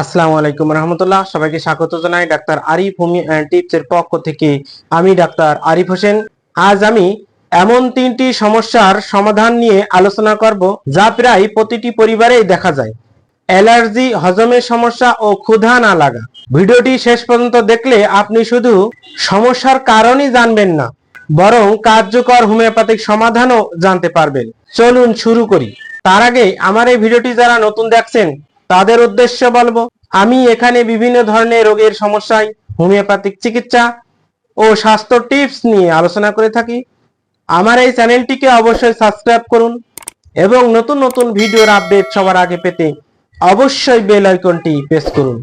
আসসালামু আলাইকুম রহমতুল্লাহ। সবাইকে স্বাগত জানাই ডাক্তার আরিফ হোমি টিপস এর পক্ষ থেকে। আমি ডাক্তার আরিফ হোসেন। আজ আমি এমন তিনটি সমস্যার সমাধান নিয়ে আলোচনা করব, যা প্রায় প্রতিটি পরিবারেই দেখা যায়। অ্যালার্জি, হজমের সমস্যা ও ক্ষুধা না লাগা। ভিডিওটি শেষ পর্যন্ত দেখলে আপনি শুধু সমস্যার কারণই জানবেন না, বরং কার্যকর হোমিওপ্যাথিক সমাধানও জানতে পারবেন। চলুন শুরু করি। তার আগে আমার এই ভিডিওটি যারা নতুন দেখছেন তাদের উদ্দেশ্যে বলব, আমি এখানে বিভিন্ন ধরনের রোগের সমস্যায় হোমিওপ্যাথিক চিকিৎসা ও স্বাস্থ্য টিপস নিয়ে আলোচনা করে থাকি। আমার এই চ্যানেলটিকে অবশ্যই সাবস্ক্রাইব করুন এবং নতুন নতুন ভিডিওর আপডেট সবার আগে পেতে অবশ্যই বেল আইকনটি প্রেস করুন।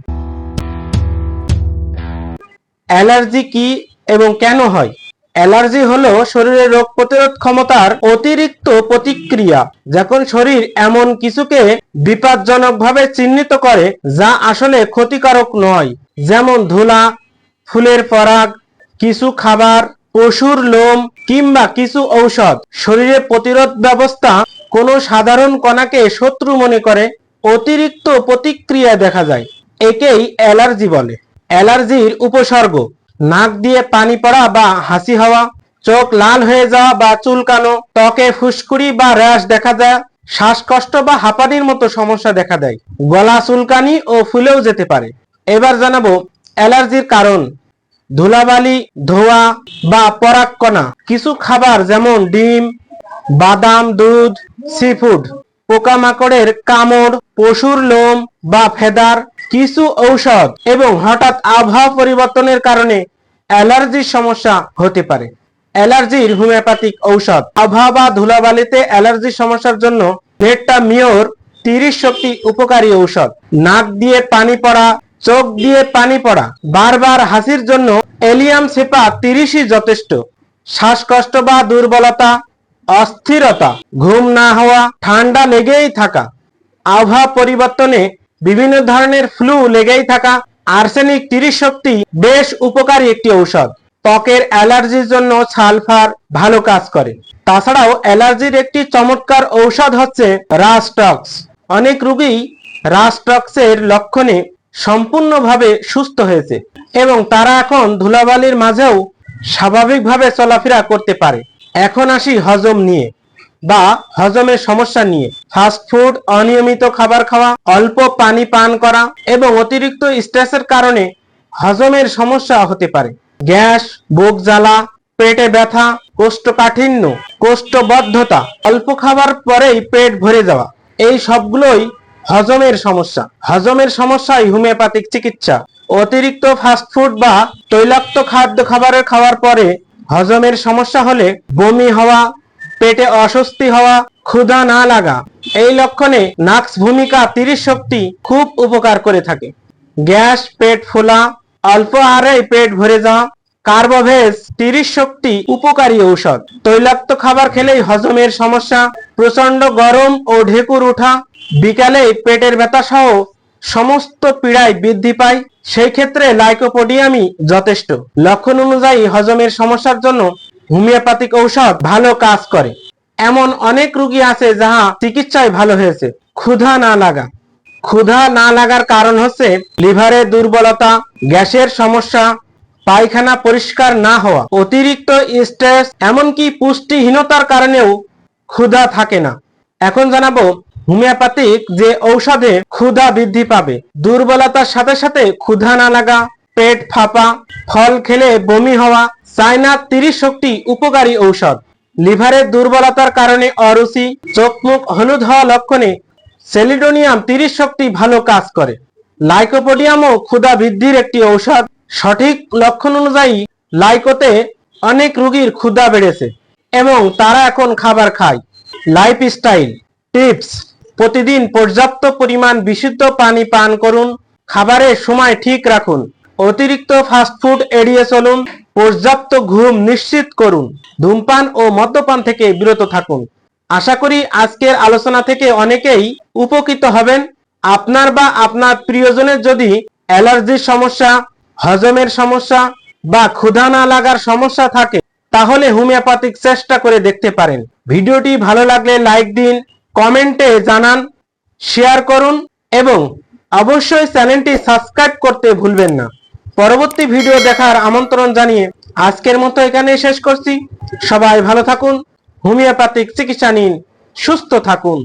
অ্যালার্জি কি এবং কেন হয়? অ্যালার্জি হলো শরীরের রোগ প্রতিরোধ ক্ষমতার অতিরিক্ত প্রতিক্রিয়া, যখন শরীর এমন কিছুকে বিপজ্জনকভাবে চিহ্নিত করে যা আসলে ক্ষতিকারক নয়, যেমন ধুলা, ফুলের পরাগ, কিছু খাবার, পশুর লোম কিংবা কিছু ঔষধ। শরীরের প্রতিরোধ ব্যবস্থা কোনো সাধারণ কণাকে শত্রু মনে করে, অতিরিক্ত প্রতিক্রিয়া দেখা যায়। একেই অ্যালার্জি বলে। অ্যালার্জির উপসর্গ নাক দিয়ে পানি পড়া বা হাসি হওয়া, চোখ লাল হয়ে যাওয়া বা চুলকানো ত্বকে ফুসকুড়ি বা র্যাশ দেখা যায়, শ্বাসকষ্ট বা হাঁপানির মতো সমস্যা দেখা দেয়। গলা চুলকানি ও ফুলেও যেতে পারে। এবার জানাব অ্যালার্জির কারণ। ধুলাবালি, ধোয়া বা পরাগকণা কিছু খাবার যেমন ডিম, বাদাম, দুধ সিফুড পোকামাকড়ের কামড়, পশুর লোম বা ফেদার, কিছু ঔষধ এবং হঠাৎ আবহাওয়া পরিবর্তনের কারণে অ্যালার্জির সমস্যা হতে পারে। অ্যালার্জির হোমিওপ্যাথিক ঔষধ। আবহাওয়া বা ধুলাবালিতে অ্যালার্জির সমস্যার জন্য ভেটটা মিওর তিরিশ শক্তি উপকারী ঔষধ। নাক দিয়ে পানি পড়া, চোখ দিয়ে পানি পড়া, বারবার হাসির জন্য এলিয়াম সেপা তিরিশই যথেষ্ট। শ্বাসকষ্ট বা দুর্বলতা, অস্থিরতা, ঘুম না হওয়া, ঠান্ডা লেগেই থাকা। আবহাওয়া পরিবর্তনে বিভিন্ন ধরনের ফ্লু লেগেই থাকা আর্সেনিক তিরিশ শক্তি বেশ উপকারী একটি ঔষধ। ত্বকের অ্যালার্জির জন্য সালফার ভালো কাজ করে। তাছাড়াও অ্যালার্জির একটি চমৎকার ঔষধ হচ্ছে রাস্টক্স অনেক রোগী রাস্টক্সের লক্ষণে সম্পূর্ণভাবে সুস্থ হয়েছে এবং তারা এখন ধুলাবালির মাঝেও স্বাভাবিকভাবে চলাফেরা করতে পারে। এখন আসি হজম নিয়ে। বা হজমের সমস্যা নিয়ে ফাস্ট ফুড অনিয়মিত খাবার খাওয়া, অল্প পানি পান করা এবং অতিরিক্ত স্ট্রেসের কারণে হজমের সমস্যা হতে পারে। গ্যাস, বুক জ্বালা, পেটে ব্যথা, কোষ্ঠকাঠিন্য, কোষ্ঠবদ্ধতা, অল্প খাবার পরেই পেট ভরে যাওয়া, এই সবগুলোই হজমের সমস্যা। হজমের সমস্যাই হোমিওপ্যাথিক চিকিৎসা। অতিরিক্ত ফাস্টফুড বা তৈলাক্ত খাদ্য খাবারের খাওয়ার পরে হজমের সমস্যা হলে বমি হওয়া পেটে অস্বস্তি হওয়া, ক্ষুধা না লাগা, এই লক্ষণে নাক্স ভূমিকা তিরিশ শক্তি খুব উপকার করে থাকে। গ্যাস, পেট ফোলা, অল্প আহারেই পেট ভরে যাওয়া কার্বোভেজ তিরিশ শক্তি উপকারী ঔষধ। তৈলাক্ত খাবার খেলেই হজমের সমস্যা প্রচণ্ড গরম ও ঢেকুর ওঠা বিকালে পেটের ব্যথা সহ সমস্ত পীড়ায় বৃদ্ধি পায়, সেই ক্ষেত্রে লাইকোপোডিয়ামই যথেষ্ট। লক্ষণ অনুযায়ী হজমের সমস্যার জন্য হোমিওপ্যাথিক ঔষধ ভালো কাজ করে। এমন অনেক রোগী আছে যাহা চিকিৎসায় ভালো হয়েছে। ক্ষুধা না লাগা। ক্ষুধা না লাগার কারণ হচ্ছে লিভারের দুর্বলতা, গ্যাসের সমস্যা, পায়খানা পরিষ্কার না হওয়া, অতিরিক্ত স্ট্রেস এমনকি পুষ্টিহীনতার কারণেও ক্ষুধা থাকে না। এখন জানাব হোমিওপ্যাথিক যে ঔষধে ক্ষুধা বৃদ্ধি পাবে। দুর্বলতার সাথে সাথে ক্ষুধা না লাগা, পেট ফাঁপা, ফল খেলে বমি হওয়া চায়না তিরিশ শক্তি উপকারী ঔষধ। লিভারের দুর্বলতার কারণে অরুচি চোখ মুখ হলুদ হওয়া লক্ষণে সেলিডোনিয়াম তিরিশ শক্তি ভালো কাজ করে লাইকোপোডিয়ামও ক্ষুধা বৃদ্ধির একটি ঔষধ। সঠিক লক্ষণ অনুযায়ী লাইকোতে অনেক রোগীর ক্ষুধা বেড়েছে এবং তারা এখন খাবার খায়। লাইফস্টাইল টিপস প্রতিদিন পর্যাপ্ত পরিমাণ বিশুদ্ধ পানি পান করুন। খাবারের সময় ঠিক রাখুন অতিরিক্ত ফাস্টফুড এড়িয়ে চলুন, পর্যাপ্ত ঘুম নিশ্চিত করুন, ধূমপান ও মদ্যপান থেকে বিরত থাকুন। আশা করি আজকের আলোচনা থেকে অনেকেই উপকৃত হবেন। আপনার বা আপনার প্রিয়জনের যদি অ্যালার্জির সমস্যা, হজমের সমস্যা বা ক্ষুধা না লাগার সমস্যা থাকে, তাহলে হোমিওপ্যাথিক চেষ্টা করে দেখতে পারেন। ভিডিওটি ভালো লাগলে লাইক দিন, কমেন্টে জানান, শেয়ার করুন এবং অবশ্যই চ্যানেলটি সাবস্ক্রাইব করতে ভুলবেন না। পরবর্তী ভিডিও দেখার আমন্ত্রণ জানিয়ে আজকের মতো এখানেই শেষ করছি। সবাই ভালো থাকুন, হোমিওপ্যাথিক চিকিৎসা নিন, সুস্থ থাকুন।